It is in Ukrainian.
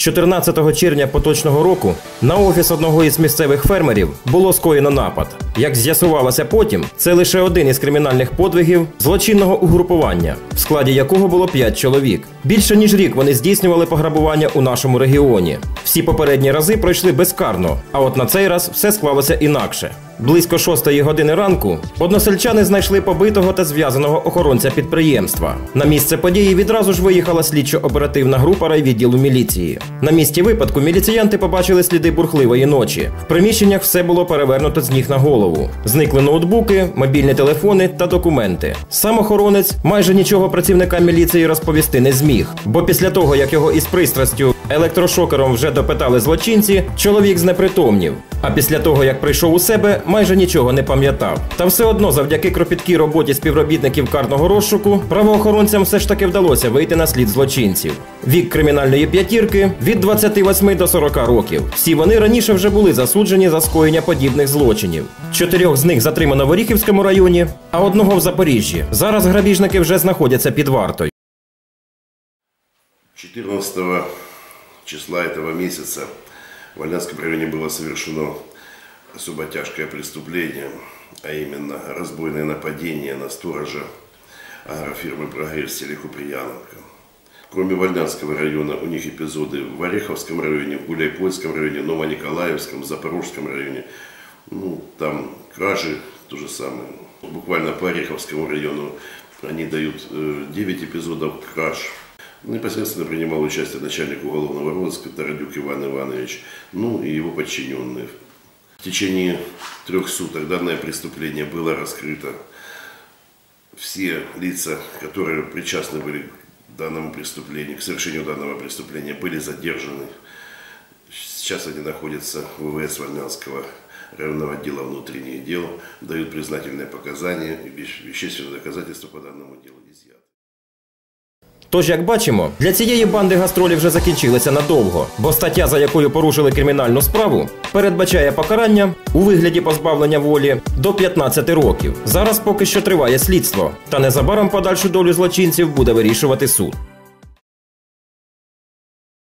14 червня поточного року на офіс одного із місцевих фермерів було скоєно напад. Як з'ясувалося потім, це лише один із кримінальних подвигів злочинного угрупування, в складі якого було 5 чоловік. Більше ніж рік вони здійснювали пограбування у нашому регіоні. Всі попередні рази пройшли безкарно, а от на цей раз все склалося інакше. Близько шостої години ранку односельчани знайшли побитого та зв'язаного охоронця підприємства. На місце події відразу ж виїхала слідчо-оперативна група райвідділу міліції. На місці випадку міліціянти побачили сліди бурхливої ночі. В приміщеннях все було перевернуто з ніг на голову. Зникли ноутбуки, мобільні телефони та документи. Сам охоронець майже нічого працівникам міліції розповісти не зміг, бо після того, як його із пристрастю електрошокером вже допитали злочинці, чоловік знепритомнів. А після того, як прийшов у себе, майже нічого не пам'ятав. Та все одно, завдяки кропіткій роботі співробітників карного розшуку, правоохоронцям все ж таки вдалося вийти на слід злочинців. Вік кримінальної п'ятірки від 28 до 40 років. Всі вони раніше вже були засуджені за скоєння подібних злочинів. Чотирьох з них затримано в Оріхівському районі, а одного в Запоріжжі. Зараз грабіжники вже знаходяться під вартою. 14 числа этого месяца в Альянском районе было совершено особо тяжкое преступление, а именно разбойное нападение на сторожа агрофирмы «Прогресс» селе Куприяновка. Кроме Вольнянского района, у них эпизоды в Ореховском районе, в Гуляйпольском районе, Новониколаевском, Запорожском районе. Ну, там кражи, то же самое. Буквально по Ореховскому району они дают э, 9 эпизодов краж. Непосредственно принимал участие начальник уголовного розыска Тарадюк Иван Иванович, ну и его подчиненные. В течение трех суток данное преступление было раскрыто. Все лица, которые причастны были к данному преступлению, к совершению данного преступления, были задержаны. Сейчас они находятся в ВВС Вольнянского районного отдела внутренних дел, дают признательные показания, и вещ- вещественные доказательства по данному делу изъяты. Тож, як бачимо, для цієї банди гастролі вже закінчилися надовго, бо стаття, за якою порушили кримінальну справу, передбачає покарання у вигляді позбавлення волі до 15 років. Зараз поки що триває слідство, та незабаром подальшу долю злочинців буде вирішувати суд.